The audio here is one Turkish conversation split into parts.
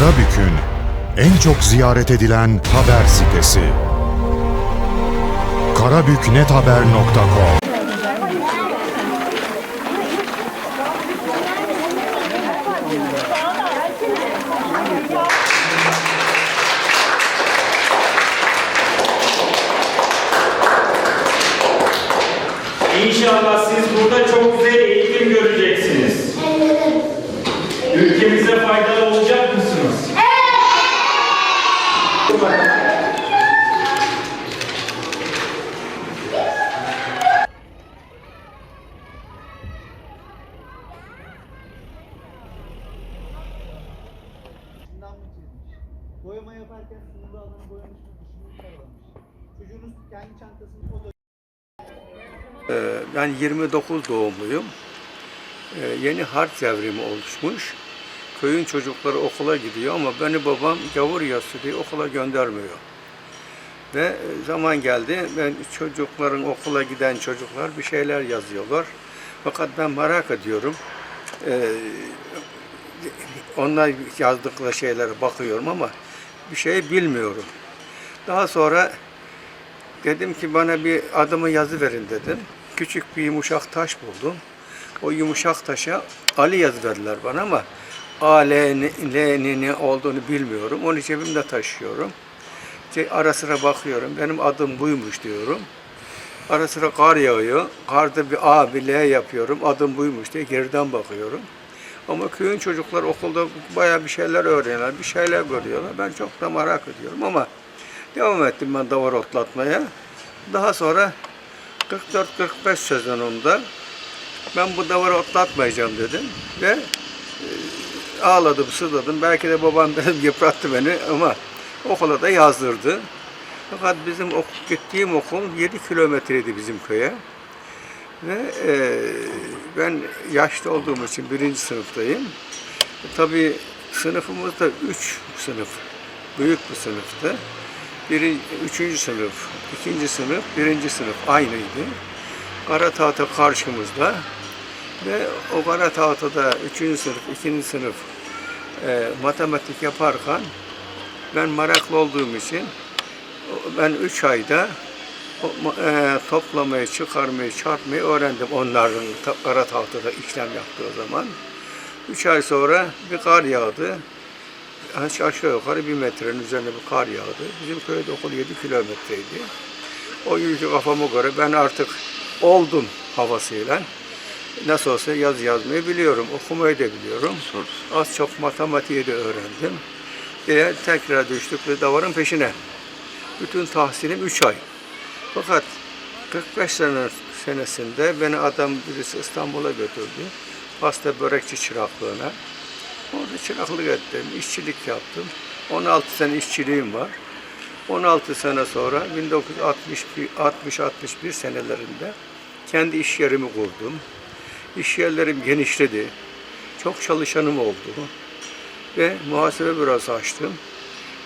Karabük'ün en çok ziyaret edilen haber sitesi. karabüknethaber.com İnşallah siz burada çok güzel Çocuğunuz kendi çantasını o da Ben 29 doğumluyum. Ee, Yeni harp devrimi oluşmuş. Köyün çocukları okula gidiyor ama beni babam gavur yası diye okula göndermiyor. Ve e, zaman geldi, ben çocukların okula giden çocuklar bir şeyler yazıyorlar. Fakat ben merak ediyorum. Ee, onlar yazdıkları şeylere bakıyorum ama bir şey bilmiyorum. Daha sonra Dedim ki bana bir adımı yazı verin dedim. Küçük bir yumuşak taş buldum. O yumuşak taşa Ali yazı verdiler bana ama A, olduğunu bilmiyorum. Onu cebimde taşıyorum. Şey, ara sıra bakıyorum. Benim adım buymuş diyorum. Ara sıra kar yağıyor. Karda bir A, bir L yapıyorum. Adım buymuş diye geriden bakıyorum. Ama köyün çocuklar okulda bayağı bir şeyler öğreniyorlar, bir şeyler görüyorlar. Ben çok da merak ediyorum ama devam ettim ben davar otlatmaya. Daha sonra 44-45 sezonunda ben bu davarı otlatmayacağım dedim ve e, ağladım, sızladım. Belki de babam dedim yıprattı beni ama okula da yazdırdı. Fakat bizim ok- gittiğim okul 7 kilometreydi bizim köye. Ve e, ben yaşlı olduğum için birinci sınıftayım. Tabii sınıfımız da üç sınıf. Büyük bir sınıftı. Biri, üçüncü sınıf, ikinci sınıf, birinci sınıf aynıydı. Kara tahta karşımızda. Ve o kara tahtada üçüncü sınıf, ikinci sınıf e, matematik yaparken ben meraklı olduğum için ben üç ayda e, toplamayı, çıkarmayı, çarpmayı öğrendim onların kara tahtada işlem yaptığı zaman. Üç ay sonra bir kar yağdı. Aş- Aşağı yukarı bir metrenin üzerine bir kar yağdı. Bizim köyde okul 7 kilometreydi. O günkü kafama göre ben artık oldum havasıyla. Nasıl olsa yaz yazmayı biliyorum, okumayı da biliyorum. Az çok matematiği de öğrendim. Diye tekrar düştük ve davarın peşine. Bütün tahsilim 3 ay. Fakat 45 sene senesinde beni adam birisi İstanbul'a götürdü. Pasta börekçi çıraklığına. Orada çıraklık ettim, işçilik yaptım. 16 sene işçiliğim var. 16 sene sonra 1960-61 senelerinde kendi iş yerimi kurdum. İş yerlerim genişledi. Çok çalışanım oldu. Ve muhasebe bürosu açtım.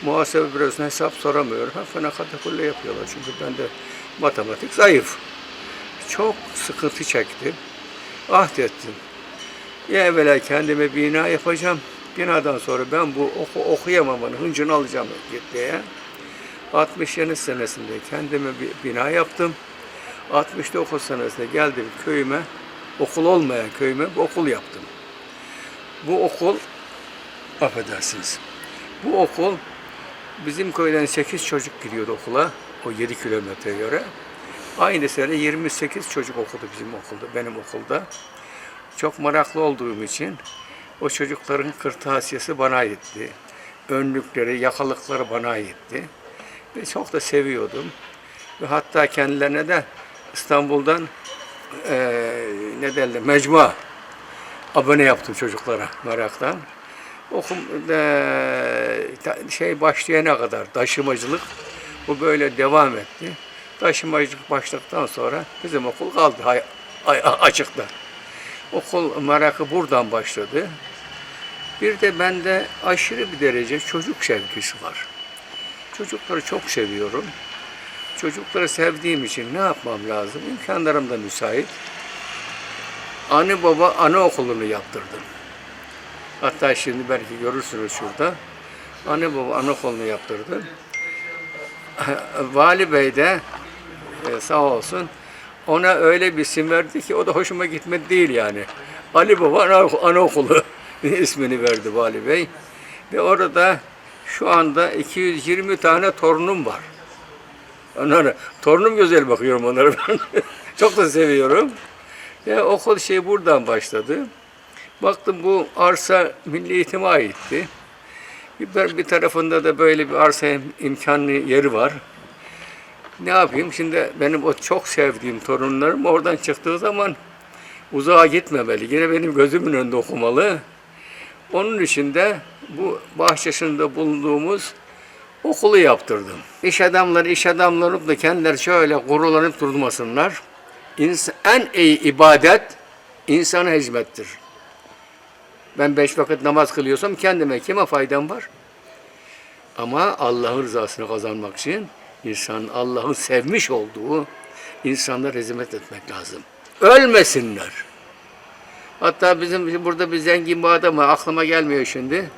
Muhasebe bürosuna hesap soramıyorum. Hafına katakulle yapıyorlar çünkü bende matematik zayıf. Çok sıkıntı çektim. Ahdettim. Ya evvela kendime bina yapacağım. Binadan sonra ben bu oku, okuyamamanın hıncını alacağım diye. 67 senesinde kendime bir bina yaptım. 69 senesinde geldim köyüme, okul olmayan köyüme bir okul yaptım. Bu okul, affedersiniz, bu okul bizim köyden 8 çocuk giriyordu okula, o 7 kilometreye göre. Aynı sene 28 çocuk okudu bizim okulda, benim okulda. Çok meraklı olduğum için o çocukların kırtasiyesi bana aitti. Önlükleri, yakalıkları bana aitti. Ve çok da seviyordum. Ve hatta kendilerine de İstanbul'dan eee ne derler, mecmua abone yaptım çocuklara meraktan. Okum ta- şey başlayana kadar taşımacılık bu böyle devam etti. Taşımacılık başladıktan sonra bizim okul kaldı açıkta. Okul merakı buradan başladı. Bir de bende aşırı bir derece çocuk sevgisi var. Çocukları çok seviyorum. Çocukları sevdiğim için ne yapmam lazım? İmkanlarım da müsait. Anne baba anaokulunu yaptırdım. Hatta şimdi belki görürsünüz şurada. Anne baba anaokulunu yaptırdım. Vali Bey de e, sağ olsun ona öyle bir isim verdi ki o da hoşuma gitmedi değil yani. Ali Baba Ana- Anaokulu ismini verdi Vali Bey. Ve orada şu anda 220 tane torunum var. Onlara, torunum güzel bakıyorum onlara ben. Çok da seviyorum. Ve okul şey buradan başladı. Baktım bu arsa milli eğitime aitti. Bir, bir tarafında da böyle bir arsa im- imkanlı yeri var. Ne yapayım şimdi benim o çok sevdiğim torunlarım oradan çıktığı zaman uzağa gitmemeli. Yine benim gözümün önünde okumalı. Onun için de bu bahçesinde bulunduğumuz okulu yaptırdım. İş adamları iş adamları da kendileri şöyle gurulanıp durmasınlar. İns- en iyi ibadet insana hizmettir. Ben beş vakit namaz kılıyorsam kendime kime faydam var? Ama Allah'ın rızasını kazanmak için insan Allah'ın sevmiş olduğu insanlara hizmet etmek lazım. Ölmesinler. Hatta bizim burada bir zengin bir adam var, aklıma gelmiyor şimdi.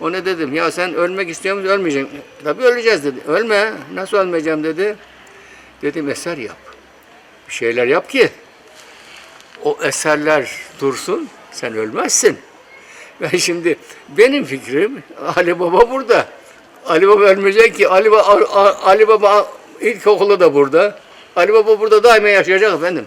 Ona dedim, ya sen ölmek istiyor musun, ölmeyeceksin. Tabii öleceğiz dedi. Ölme, nasıl ölmeyeceğim dedi. Dedim eser yap. Bir şeyler yap ki o eserler dursun, sen ölmezsin. Ben şimdi benim fikrim Ali Baba burada. Ali Baba ölmeyecek ki Ali Baba, Ali Baba ilkokulu da burada. Ali Baba burada daima yaşayacak efendim.